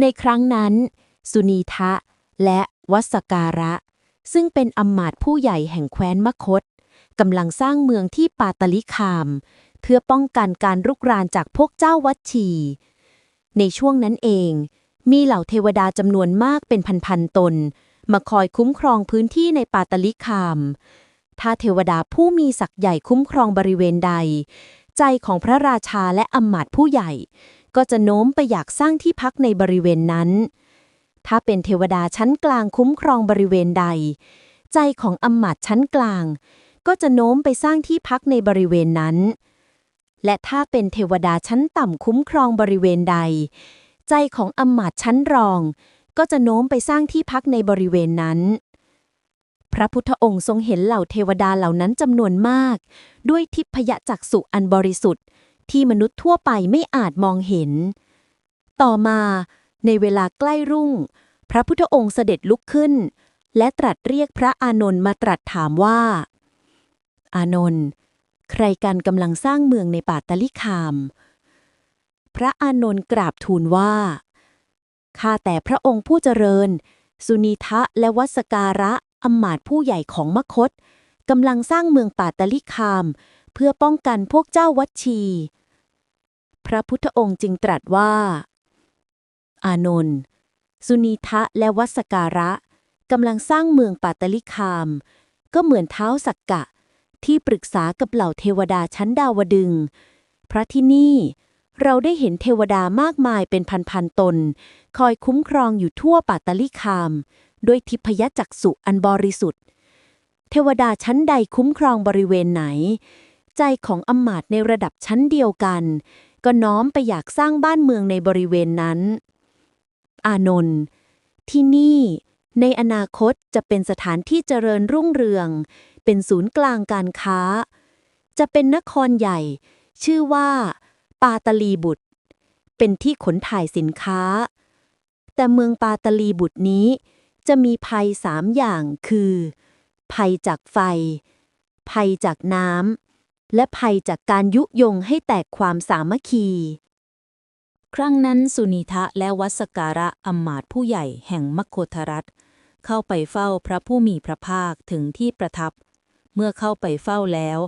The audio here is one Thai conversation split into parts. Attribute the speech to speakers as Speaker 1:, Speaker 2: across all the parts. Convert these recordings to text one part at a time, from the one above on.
Speaker 1: ในครั้งนั้น สุนีทะและวัสการะ ซึ่งเป็นอำมาตย์ผู้ใหญ่แห่งแคว้นมคตกำลังสร้างเมืองที่ปาตลิคาม เพื่อป้องกันการรุกรานจากพวกเจ้าวัดชี ในช่วงนั้นเอง มีเหล่าเทวดาจำนวนมากเป็นพันๆตน มาคอยคุ้มครองพื้นที่ในปาตลิคาม ถ้าเทวดาผู้มีศักย์ใหญ่คุ้มครองบริเวณใด ใจของพระราชาและอำมาตย์ผู้ใหญ่ก็จะโน้มไปอยากสร้างที่พักในบริเวณนั้น ถ้าเป็นเทวดาชั้นกลางคุ้มครองบริเวณใด ใจของอมาตย์ชั้นกลาง ก็จะโน้มไปสร้างที่พักในบริเวณนั้น และถ้าเป็นเทวดาชั้นต่ำคุ้มครองบริเวณใด ใจของอมาตย์ชั้นรอง ก็จะโน้มไปสร้างที่พักในบริเวณนั้นพระพุทธองค์ทรงเห็นเหล่าเทวดาเหล่านั้นจำนวนมาก ด้วยทิพยจักษุอันบริสุทธิ์ ที่มนุษย์ทั่วไปไม่อาจมองเห็น ต่อมาในเวลาใกล้รุ่ง พระพุทธองค์เสด็จลุกขึ้น และตรัสเรียกพระอานนท์มาตรัสถามว่า อานนท์ใครกันกำลังสร้างเมืองในป่าตะลิคาม พระอานนท์กราบทูลว่าข้าแต่พระองค์ผู้เจริญ สุนีทะและวัสการะอำมาตผู้ใหญ่ของมคตกำลังสร้างเมืองป่าตะลิคาม เพื่อป้องกันพวกเจ้าวัดชี พระพุทธองค์จึงตรัสว่า อานนท์สุนีทะและวัสการะกำลังสร้างเมืองปาตลิคาม ก็เหมือนเท้าสักกะ ที่ปรึกษากับเหล่าเทวดาชั้นดาวดึง พระที่นี่เราได้เห็นเทวดามากมายเป็นพันๆตน คอยคุ้มครองอยู่ทั่วปาตลิคาม ด้วยทิพยจักษุอันบริสุทธิ์ เทวดาชั้นใดคุ้มครองบริเวณไหน ใจของอมาตในระดับชั้นเดียวกัน ก็น้อมไปอยากสร้างบ้านเมืองในบริเวณนั้น อานนท์ที่นี่ในอนาคตจะเป็นสถานที่เจริญรุ่งเรือง เป็นศูนย์กลางการค้า จะเป็นนครใหญ่ ชื่อว่า ปาตลีบุตร เป็นที่ขนถ่ายสินค้า แต่เมืองปาตลีบุตรนี้ จะมีภัยสามอย่างคือ ภัยจากไฟ ภัยจากน้ำ และภัยจากการยุยงให้แตกความสามัคคี ครั้งนั้นสุนีทะและวัสการะอำมาตผู้ใหญ่แห่งมคโคทรัฐ เข้าไปเฝ้าพระผู้มีพระภาคถึงที่ประทับ เมื่อเข้าไปเฝ้าแล้ว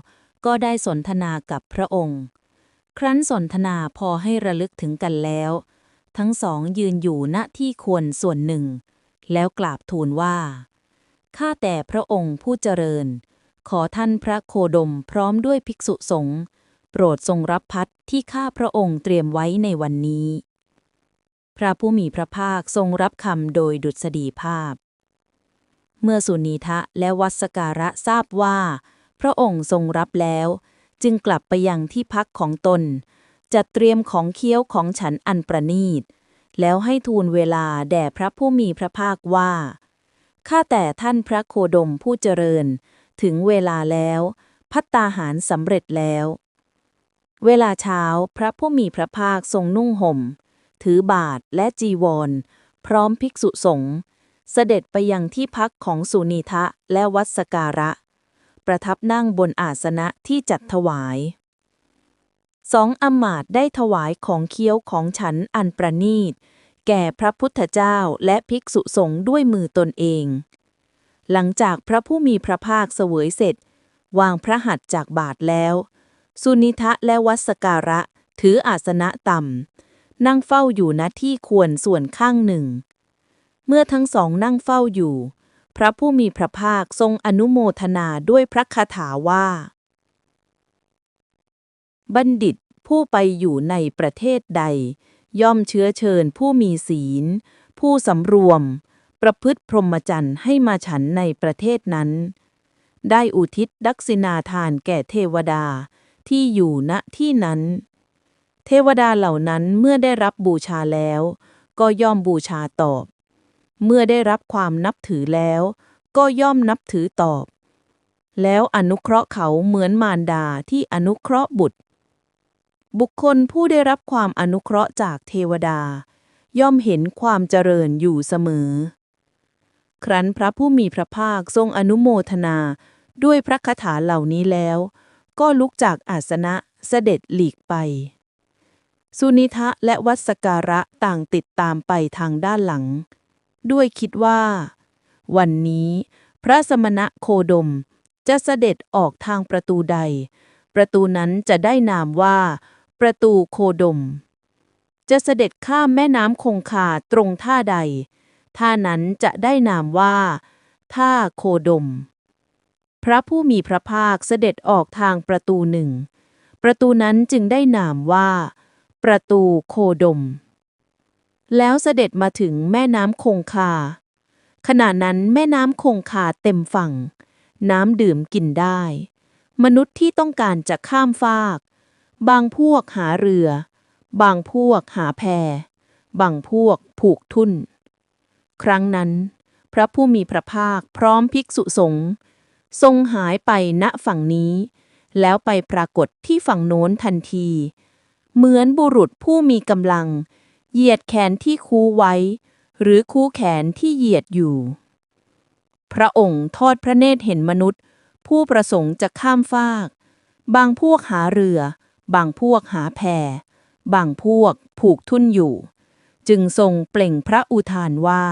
Speaker 1: ก็ได้สนทนากับพระองค์ ครั้นสนทนาพอให้ระลึกถึงกันแล้ว ทั้งสองยืนอยู่ณที่ควรส่วนหนึ่ง แล้วกราบทูลว่าข้าแต่พระองค์ผู้เจริญ ขอท่านพระโคดมพร้อมด้วยภิกษุสงฆ์โปรดทรงรับพัดที่ข้าพระองค์เตรียมไว้ในวันนี้ พระผู้มีพระภาคทรงรับคำโดยดุษฎีภาพ เมื่อสุนีทะและวัสการะทราบว่า พระองค์ทรงรับแล้ว จึงกลับไปยังที่พักของตน จัดเตรียมของเคี้ยวของฉันอันประณีต แล้วให้ทูลเวลาแด่พระผู้มีพระภาคว่าข้าแต่ท่านพระโคดมผู้เจริญ ถึงเวลาแล้ว พัตตาหารสำเร็จแล้ว เวลาเช้าพระผู้มีพระภาคทรงนุ่งห่ม ถือบาทและจีวร พร้อมภิกษุสงฆ์เสด็จไปยังที่พักของสุนีทะและวัสการะ ประทับนั่งบนอาสนะที่จัดถวาย สองอมาตได้ถวายของเคี้ยวของฉันอันประณีต แก่พระพุทธเจ้าและภิกษุสงฆ์ด้วยมือตนเอง หลังจากพระผู้มีพระภาคเสวยเสร็จ วางพระหัตถ์จากบาทแล้ว สุนิทะและวัสการะ ถืออาสนะต่ำ นั่งเฝ้าอยู่ณที่ควรส่วนข้างหนึ่ง เมื่อทั้งสองนั่งเฝ้าอยู่ พระผู้มีพระภาคทรงอนุโมทนาด้วยพระคาถาว่า บัณฑิตผู้ไปอยู่ในประเทศใด ย่อมเชื้อเชิญผู้มีศีล ผู้สำรวม ประพฤติพรหมจรรย์ให้มาฉันในประเทศนั้น ได้อุทิศดักษินาทานแก่เทวดาที่อยู่ณที่นั้น เทวดาเหล่านั้นเมื่อได้รับบูชาแล้ว ก็ย่อมบูชาตอบ เมื่อได้รับความนับถือแล้ว ก็ย่อมนับถือตอบ แล้วอนุเคราะห์เขาเหมือนมารดาที่อนุเคราะห์บุตร บุคคลผู้ได้รับความอนุเคราะห์จากเทวดา ย่อมเห็นความเจริญอยู่เสมอ ครั้นพระผู้มีพระภาคทรงอนุโมทนา ด้วยพระคาถาเหล่านี้แล้ว ก็ลุกจากอาสนะเสด็จหลีกไป
Speaker 2: สุนิทะและวัสการะต่างติดตามไปทางด้านหลัง ด้วยคิดว่า วันนี้พระสมณะโคดมจะเสด็จออกทางประตูใด ประตูนั้นจะได้นามว่า ประตูโคดม จะเสด็จข้ามแม่น้ำคงคาตรงท่าใด ท่านั้นจะได้นามว่า ท่าโคดม พระผู้มีพระภาคเสด็จออกทางประตูหนึ่ง ประตูนั้นจึงได้นามว่า ประตูโคดม แล้วเสด็จมาถึงแม่น้ำคงคา ขณะนั้นแม่น้ำคงคาเต็มฝั่ง น้ำดื่มกินได้ มนุษย์ที่ต้องการจะข้ามฟาก บางพวกหาเรือ บางพวกหาแพบางพวกผูกทุ่น ครั้งนั้น พระผู้มีพระภาคพร้อมภิกษุสงฆ์ทรงหายไปณฝั่งนี้ แล้วไปปรากฏที่ฝั่งโน้นทันที เหมือนบุรุษผู้มีกำลัง เหยียดแขนที่คูไว้ หรือคูแขนที่เหยียดอยู่ พระองค์ทอดพระเนตรเห็นมนุษย์ ผู้ประสงค์จะข้ามฟาก บางพวกหาเรือ บางพวกหาแพบางพวกผูกทุ่นอยู่ จึงทรงเปล่งพระอุทานว่า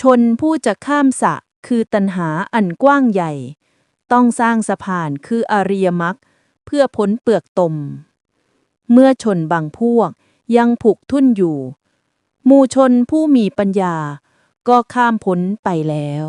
Speaker 2: ชนผู้จะข้ามสะคือตันหาอันกว้างใหญ่ ต้องสร้างสะพานคืออริยมรรคเพื่อพ้นเปลือกตม เมื่อชนบางพวกยังผูกทุ่นอยู่ มูชนผู้มีปัญญาก็ข้ามพ้นไปแล้ว